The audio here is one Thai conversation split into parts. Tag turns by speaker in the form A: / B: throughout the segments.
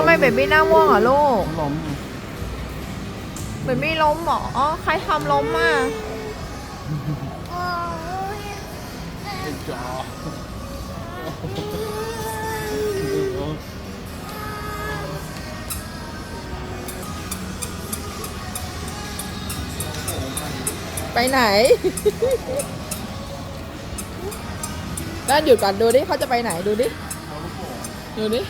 A: ทำไมเบบี้หน้าม่วงเหรอลูก
B: ล้ม
A: เบบี้ล้มเหรออ๋อใครทำล้มอะ
B: เป็นจอ
A: ไปไหนด้านหยุดก่อนดูดิเขาจะไปไหนดูดิ ดูดิ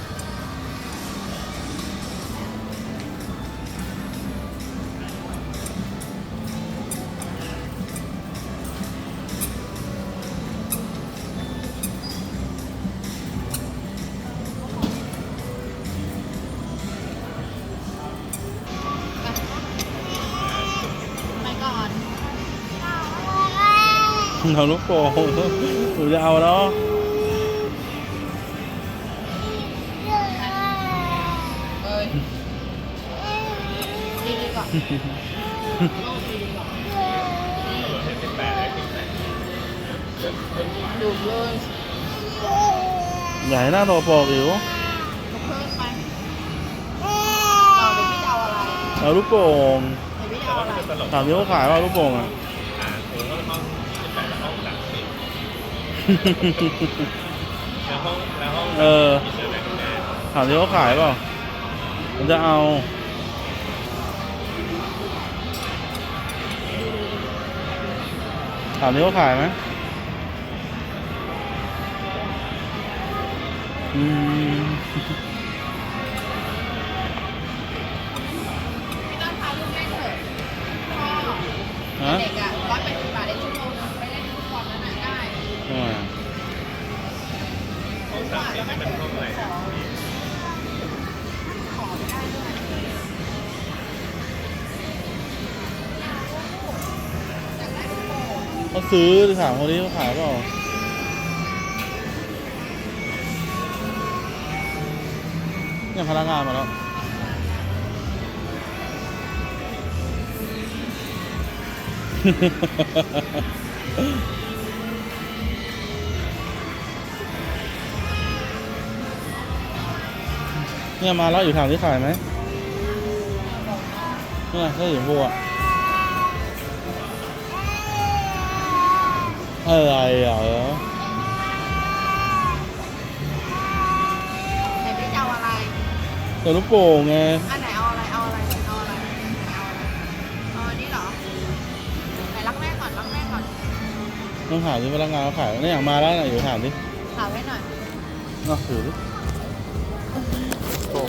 B: เอาลูกโป่งหนูจะเอาแล้ว
A: เอ้ยดีดีก่อนดูเลย
B: ให้หน้าตโปกอิ๋ว
A: เพิ่มไปเราเดี๋ยวพี่จะเอาอะไร
B: เอาลูกโป่ง
A: เดี๋ยวพี่จะเอาอะไร
B: ถามที่เขาขายว่าลูกโป่งอะ เออถามที่เขาขายเปล่าผมจะเอาถามที่เขาขายไหมอืม
A: ของฝากแล้วก็เถอะของของไม่ได้ด้วย
B: เขาซื้อถามคนนี้เขาขายเปล่าเนี่ยพนักงานมาแล้ว เนี่ยมาแล้วอยู่ถามที่ขายไหมเนี่ยถ้าอยู่พวกอะไรอะเออ
A: ไหนพี่จะเอาอะไร
B: แต่ลูกโป่งไง
A: อันไหนเอาอะไร เอาอะไร เอาอะไร เอาอะไรเอาอันนี้เหรอ ไหนรักแม่ก่อน รักแม่ก่อน
B: ต้องถามที่พนักงานเขาขายเนี่ยอยากมาแล้วนะอยู่ถามดิ
A: ถามไว้หน่อย
B: น่าถือดิ โป่ง